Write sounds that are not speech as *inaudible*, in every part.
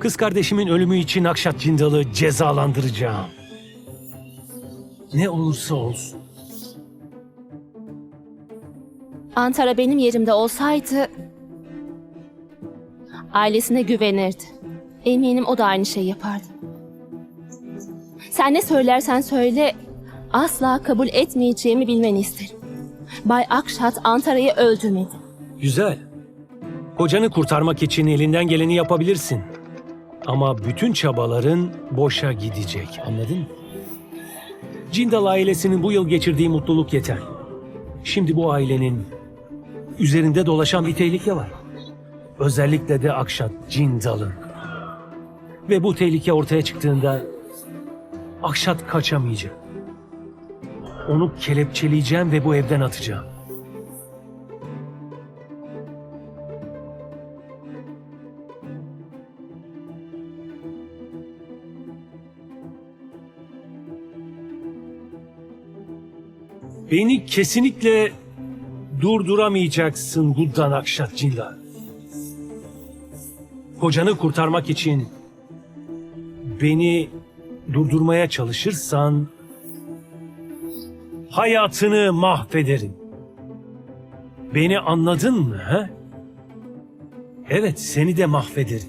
Kız kardeşimin ölümü için Akşat Cindal'ı cezalandıracağım. Ne olursa olsun. Antara benim yerimde olsaydı ailesine güvenirdi. Eminim o da aynı şeyi yapardı. Sen ne söylersen söyle asla kabul etmeyeceğimi bilmeni isterim. Bay Akşat Antara'yı öldürmedi. Güzel. Kocanı kurtarmak için elinden geleni yapabilirsin. Ama bütün çabaların boşa gidecek. Anladın mı? Cindal ailesinin bu yıl geçirdiği mutluluk yeter. Şimdi bu ailenin üzerinde dolaşan bir tehlike var. Özellikle de Akşat Cindal'ın. Ve bu tehlike ortaya çıktığında Akşat kaçamayacak. Onu kelepçeleyeceğim ve bu evden atacağım. Beni kesinlikle durduramayacaksın Guddan Akşat Cilla. Kocanı kurtarmak için beni durdurmaya çalışırsan hayatını mahvederim. Beni anladın mı he? Evet seni de mahvederim.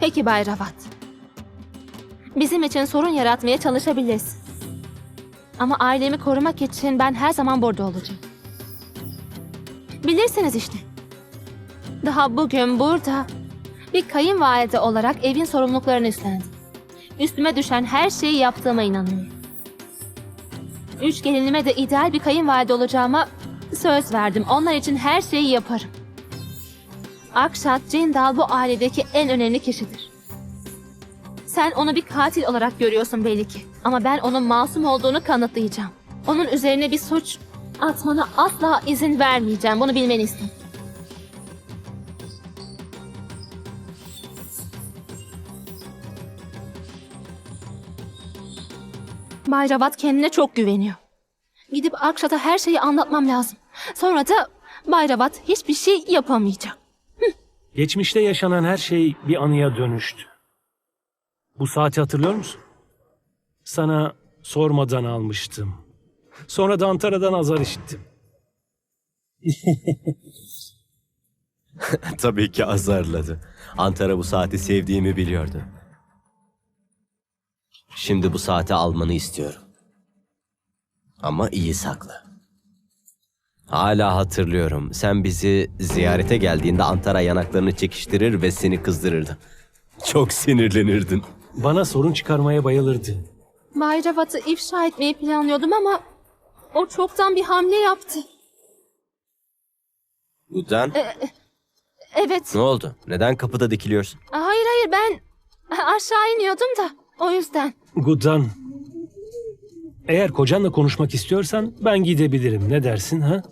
Peki Bay Ravat. Bizim için sorun yaratmaya çalışabilirsin. Ama ailemi korumak için ben her zaman burada olacağım. Bilirsiniz işte. Daha bugün burada bir kayınvalide olarak evin sorumluluklarını üstlendim. Üstüme düşen her şeyi yaptığıma inanıyorum. Üç gelinime de ideal bir kayınvalide olacağıma söz verdim. Onlar için her şeyi yaparım. Akşat Cindal bu ailedeki en önemli kişidir. Sen onu bir katil olarak görüyorsun belli ki. Ama ben onun masum olduğunu kanıtlayacağım. Onun üzerine bir suç atmana asla izin vermeyeceğim. Bunu bilmeni istedim. Bay Ravat kendine çok güveniyor. Gidip Akşat'a her şeyi anlatmam lazım. Sonra da Bay Ravat hiçbir şey yapamayacak. Geçmişte yaşanan her şey bir anıya dönüştü. Bu saati hatırlıyor musun? Sana sormadan almıştım. Sonra da Antara'dan azar işittim. *laughs* Tabii ki azarladı. Antara bu saati sevdiğimi biliyordu. Şimdi bu saati almanı istiyorum. Ama iyi sakla. Hala hatırlıyorum. Sen bizi ziyarete geldiğinde Antara yanaklarını çekiştirir ve seni kızdırırdı. Çok sinirlenirdin. Bana sorun çıkarmaya bayılırdı. Bay Ravat'ı ifşa etmeyi planlıyordum ama o çoktan bir hamle yaptı. Udan, Evet. ne oldu? Neden kapıda dikiliyorsun? Hayır hayır ben aşağı iniyordum da o yüzden. Gudan, eğer kocanla konuşmak istiyorsan ben gidebilirim. Ne dersin ha?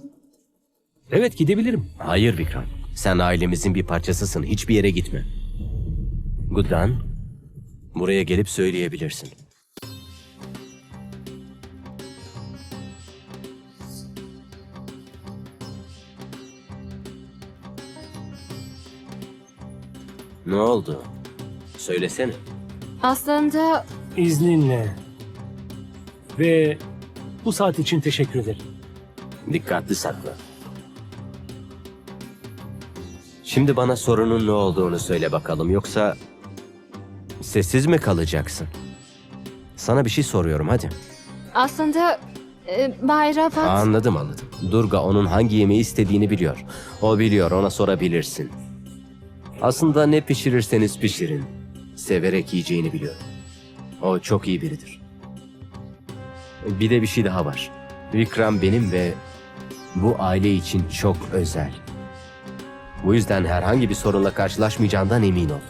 Evet gidebilirim. Hayır Vikram. Sen ailemizin bir parçasısın. Hiçbir yere gitme. Gudan, buraya gelip söyleyebilirsin. Ne oldu? Söylesene. Aslında İzninle. Ve bu saat için teşekkür ederim. Dikkatli sakla. Şimdi bana sorunun ne olduğunu söyle bakalım yoksa sessiz mi kalacaksın? Sana bir şey soruyorum hadi. aslında e, Bay Ravat Anladım anladım. Durga onun hangi yemeği istediğini biliyor. O biliyor ona sorabilirsin. Aslında ne pişirirseniz pişirin. Severek yiyeceğini biliyor. O çok iyi biridir. Bir de bir şey daha var. Vikram benim ve bu aile için çok özel. Bu yüzden herhangi bir sorunla karşılaşmayacağından emin ol.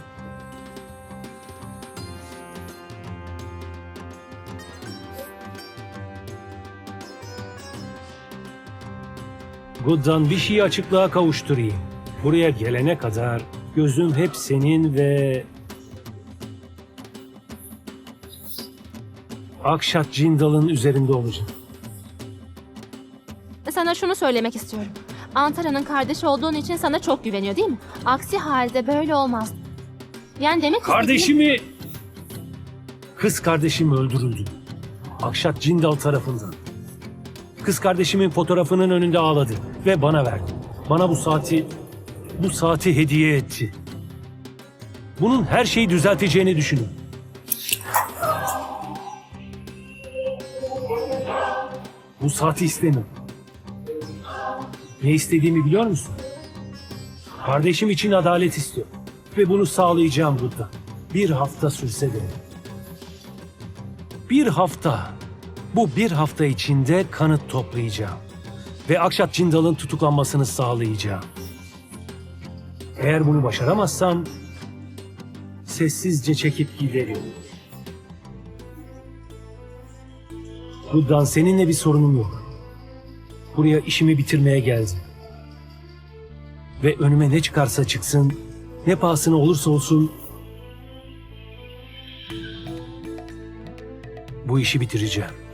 Gudan bir şeyi açıklığa kavuşturayım. Buraya gelene kadar gözüm hep senin ve... Akşat Cindal'ın üzerinde olacak. sana şunu söylemek istiyorum. Antara'nın kardeşi olduğun için sana çok güveniyor değil mi? Aksi halde böyle olmaz. Yani demek Kardeşimi... Kız kardeşim öldürüldü. Akşat Cindal tarafından. Kız kardeşimin fotoğrafının önünde ağladı ve bana verdi. Bana bu saati, bu saati hediye etti. Bunun her şeyi düzelteceğini düşünüyorum. Bu saati istemiyorum. Ne istediğimi biliyor musun? Kardeşim için adalet istiyorum. Ve bunu sağlayacağım burada. Bir hafta sürse de. Bir hafta. Bu bir hafta içinde kanıt toplayacağım. Ve Akşat Cindal'ın tutuklanmasını sağlayacağım. Eğer bunu başaramazsam sessizce çekip giderim. Buddan seninle bir sorunum yok. Buraya işimi bitirmeye geldim. Ve önüme ne çıkarsa çıksın, ne pahasına olursa olsun bu işi bitireceğim.